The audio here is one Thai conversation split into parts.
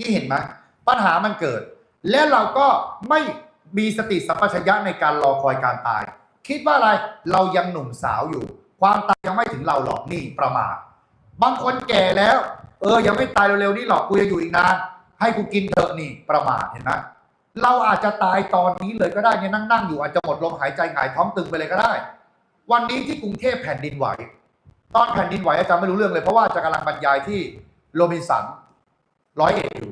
นี่เห็นไหมปัญหามันเกิด และเราก็ไม่มีสติสัมปชัญญะในการรอคอยการตาย คิดว่าอะไรเรายังหนุ่มสาวอยู่ ความตายยังไม่ถึงเราหรอกนี่ประมาทบางคนแก่แล้ว เออยังไม่ตายเร็วๆนี่หรอกกูจะอยู่อีกนานให้กูกินเถอะนี่ประมาทเห็นไหมเราอาจจะตายตอนนี้เลยก็ได้เนี่ยนั่งๆอยู่อาจจะหมดลมหายใจหงายท้องตึงไปเลยก็ได้ วันนี้ที่กรุงเทพแผ่นดินไหว ตอนแผ่นดินไหวอาจารย์ไม่รู้เรื่องเลยเพราะว่าอาจะกำลังบรรยายที่โรบินสัน ร้อยเอ็ดอยู่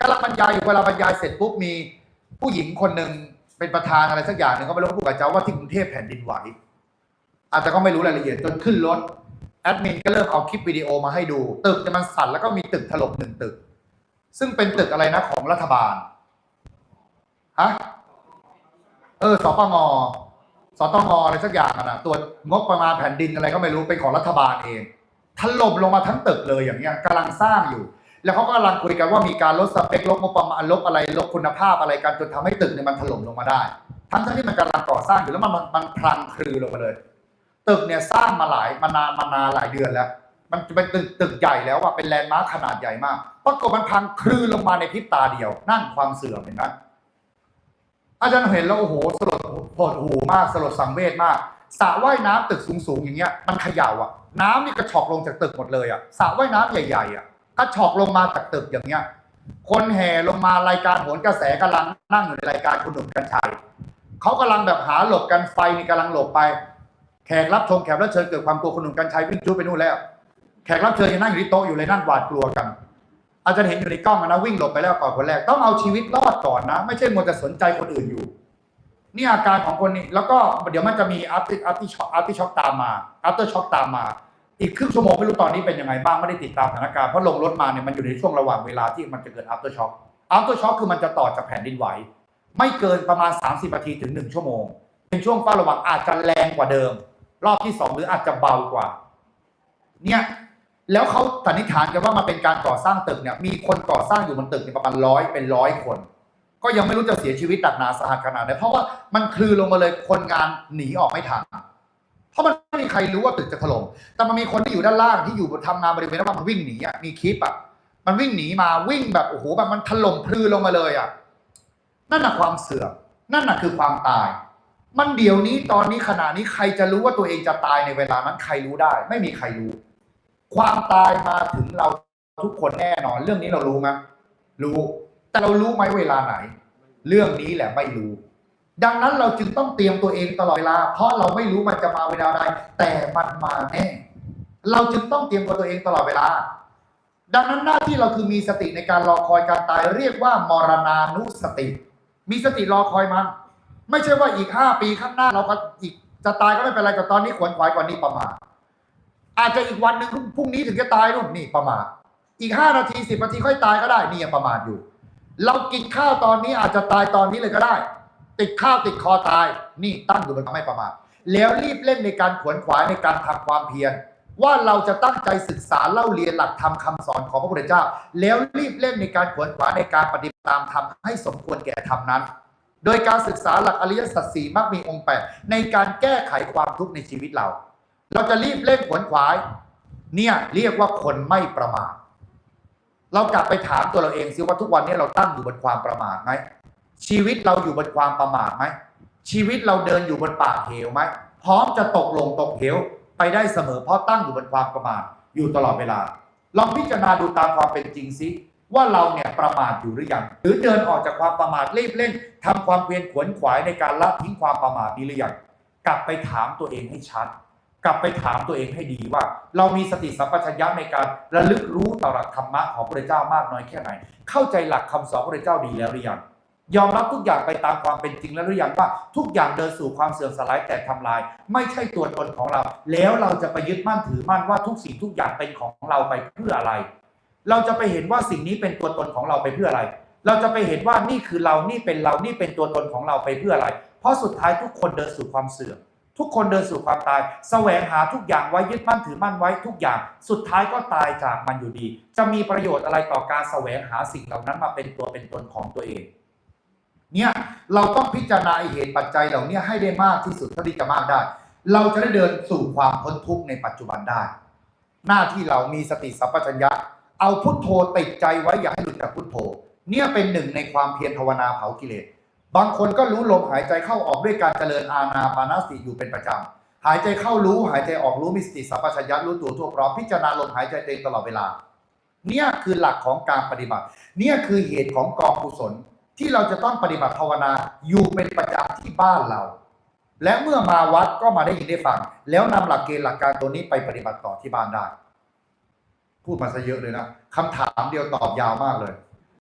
กำลังบรรยายอยู่เวลาบรรยายเสร็จปุ๊บมีผู้หญิงคนหนึ่งเป็นประธานอะไรสักอย่างหนึ่งเขาไม่รู้พูดกับอาจาว่าที่กรุงเทพแผ่นดินไหวอาจจะก็ไม่รู้รายละเอียดจนขึ้นรถแอดมินก็เริ่มเอาคลิปวิดีโอมาให้ดู ตึกมันสั่นแล้วก็มีตึกถล่มหนึ่งตึก ซึ่งเป็นตึกอะไรนะของรัฐบาลฮะเออสปงสตงอะไรสักอย่างอะนะตรวงบประมาณแผ่นดินอะไรก็ไม่รู้เป็นของรัฐบาลเองถล่มลงมาทั้งตึกเลยอย่างเงี้ยกำลังสร้างอยู่ แล้วเขาก็กำลังคุยกันว่ามีการลดสเปคลดงบประมาณลดอะไรลดคุณภาพอะไรกันจนทำให้ตึกเนี่ยมันถล่มลงมาได้ ทั้งที่มันกำลังก่อสร้างอยู่แล้วมันมันพลังคลือลงมาเลย ตึกเนี่ยสร้างมาหลายมานานมานานหลายเดือนแล้ว มันเป็นตึกตึกใหญ่แล้วอะเป็นแลนด์มาร์คขนาดใหญ่มากปรากฏมันพังคลือลงมาในพริบตาเดียว นั่นความเสื่อมเห็นไหมอาจารย์เห็นแล้วโอ้โหสลดหดหูมากสลดสังเวชมากสระว่ายน้ำตึกสูงๆอย่างเงี้ยมันเขย่าอะ น้ำนี่กระชอกลงจากตึกหมดเลยอะสระว่ายน้ำใหญ่ๆอะ กระชอกลงมาจากตึกอย่างเงี้ย คนแห่ลงมารายการโหนกระแสกำลังนั่งอยู่ในรายการคุณหนุ่มกัญชัยเขากำลังแบบหาหลบกันไฟนี่กำลังหลบไป แขกรับชมแขกรับเชิญเกิดความกลัวคุณหนุ่มกัญชัยวิ่งจุ๊บไปนู่นแล้ว แขกรับเชิญยังนั่งอยู่ที่โต๊ะอยู่เลยนั่นหวาดกลัวกัน อาจารย์เห็นอยู่ในกล้องนะวิ่งหลบไปแล้วก่อนคนแรกต้องเอาชีวิตรอดก่อนนะ ไม่ใช่มัวแต่สนใจคนอื่นอยู่นี่อาการของคนนี้แล้วก็เดี๋ยวมันจะมีอัพติอัพที่ช็อคอัพที่ช็อคตามมาอัพเตอร์ช็อคตามมา อีกครึ่งชั่วโมงไม่รู้ตอนนี้เป็นยังไงบ้างไม่ได้ติดตามสถานการณ์เพราะลงรถมาเนี่ยมันอยู่ในช่วงระหว่างเวลาที่มันจะเกิดอัพเตอร์ช็อคอัพเตอร์ช็อคคือมันจะต่อจากแผ่นดินไหว ไม่เกินประมาณ 30นาทีถึง 1 ชั่วโมง เป็นช่วงเฝ้าระวังอาจจะแรงกว่าเดิม รอบที่ 2 หรืออาจจะเบากว่า เนี่ยแล้วเขาสันนิษฐานกันว่ามาเป็นการก่อสร้างตึกเนี่ยมีคนก่อสร้างอยู่บนตึกเนี่ยประมาณร้อยเป็นร้อยคน ก็ยังไม่รู้จะเสียชีวิตหนักหนาสาหัสขนาดไหนเพราะว่ามันคลือลงมาเลยคนงานหนีออกไม่ทัน เพราะมันไม่มีใครรู้ว่าตึกจะถล่มแต่มันมีคนที่อยู่ด้านล่างที่อยู่ทำงานบริเวณนั้นมันวิ่งหนีอะมีคลิปอะมันวิ่งหนีมาวิ่งแบบโอ้โหแบบมันถล่มพลือลงมาเลยอะนั่นน่ะความเสื่อมนั่นน่ะคือความตาย มันเดี๋ยวนี้ตอนนี้ขณะนี้ใครจะรู้ว่าตัวเองจะตายในเวลานั้นใครรู้ได้ ไม่มีใครรู้ ความตายมาถึงเราทุกคนแน่นอน เรื่องนี้เรารู้ไหมรู้ แต่เรารู้ไหมเวลาไหน เรื่องนี้แหละไม่รู้ ดังนั้นเราจึงต้องเตรียมตัวเองตลอดเวลา เพราะเราไม่รู้มันจะมาเวลาใดแต่มันมาแน่เราจึงต้องเตรียมตัวเองตลอดเวลา ดังนั้นหน้าที่เราคือมีสติในการรอคอยการตายเรียกว่ามรณานุสติ มีสติรอคอยมัน ไม่ใช่ว่าอีกห้าปีข้างหน้าเราก็อีกจะตายก็ไม่เป็นไรแต่ตอนนี้ขวนขวายกว่านี้ประมาทอาจจะอีกวันหนึ่งพรุ่งนี้ถึงจะตายนู่นนี่ประมาทอีกห้านาทีสิบนาทีค่อยตายก็ได้นี่ยังประมาทอยู่ เรากินข้าวตอนนี้อาจจะตายตอนนี้เลยก็ได้ ติดข้าวติดคอตาย นี่ตั้งอยู่บนความไม่ประมาทแล้วรีบเล่นในการขวนขวายในการทำความเพียรว่าเราจะตั้งใจศึกษาเล่าเรียนหลักธรรมคำสอนของพระพุทธเจ้า แล้วรีบเล่นในการขวนขวายในการปฏิบัติตามธรรมให้สมควรแก่ธรรมนั้น โดยการศึกษาหลักอริยสัจสี่มักมีองค์แปดในการแก้ไขความทุกข์ในชีวิตเรา เราจะรีบเร่งขวนขวาย เนี่ยเรียกว่าคนไม่ประมาทเรากลับไปถามตัวเราเองซิว่าทุกวันนี้เราตั้งอยู่บนความประมาทไหม ชีวิตเราอยู่บนความประมาทไหมชีวิตเราเดินอยู่บนปากเหวไหมพร้อมจะตกลงตกเหวไปได้เสมอเพราะตั้งอยู่บนความประมาทอยู่ตลอดเวลา ลองพิจารณาดูตามความเป็นจริงซิว่าเราเนี่ยประมาทอยู่หรือยังหรือเดินออกจากความประมาทรีบเร่งทำความเพียรขวนขวายในการละทิ้งความประมาทนี้หรือยังกลับไปถามตัวเองให้ชัด กลับไปถามตัวเองให้ดีว่า เรามีสติสัมปชัญญะในการระลึกรู้ต่อหลักธรรมะของพระเจ้ามากน้อยแค่ไหน เข้าใจหลักคำสอนพระเจ้าดีแล้วหรือยัง ยอมรับทุกอย่างไปตามความเป็นจริงแล้วหรือยังว่าทุกอย่างเดินสู่ความเสื่อมสลายแตกทำลาย ไม่ใช่ตัวตนของเรา แล้วเราจะไปยึดมั่นถือมั่นว่าทุกสิ่งทุกอย่างเป็นของเราไปเพื่ออะไร เราจะไปเห็นว่าสิ่งนี้เป็นตัวตนของเราไปเพื่ออะไร เราจะไปเห็นว่านี่คือเรานี่เป็นเรานี่เป็นตัวตนของเราไปเพื่ออะไร เพราะสุดท้ายทุกคนเดินสู่ความเสื่อมทุกคนเดินสู่ความตาย แสวงหาทุกอย่างไว้ยึดมั่นถือมั่นไว้ทุกอย่าง สุดท้ายก็ตายจากมันอยู่ดี จะมีประโยชน์อะไรต่อการแสวงหาสิ่งเหล่านั้นมาเป็นตัวเป็นตนของตัวเอง เนี่ยเราต้องพิจารณาเหตุปัจจัยเหล่านี้ให้ได้มากที่สุดเท่าที่จะมากได้ เราจะได้เดินสู่ความพ้นทุกข์ในปัจจุบันได้ หน้าที่เรามีสติสัมปชัญญะ เอาพุทโธติดใจไว้อย่าให้หลุดจากพุทโธ เนี่ยเป็นหนึ่งในความเพียรภาวนาเผากิเลสบางคนก็รู้ลมหายใจเข้าออกด้วยการเจริญอาณาปานสติอยู่เป็นประจำหายใจเข้ารู้หายใจออกรู้มีสติสัมปชัญญะรู้ตัวทั่วพร้อมพิจารณาลมหายใจตัวเองตลอดเวลา เนี่ยคือหลักของการปฏิบัติ เนี่ยคือเหตุของกองกุศล ที่เราจะต้องปฏิบัติภาวนาอยู่เป็นประจำที่บ้านเรา และเมื่อมาวัดก็มาได้ยินได้ฟัง แล้วนำหลักเกณฑ์หลักการตัวนี้ไปปฏิบัติต่อที่บ้านได้ พูดมาซะเยอะเลยนะคำถามเดียวตอบยาวมากเลย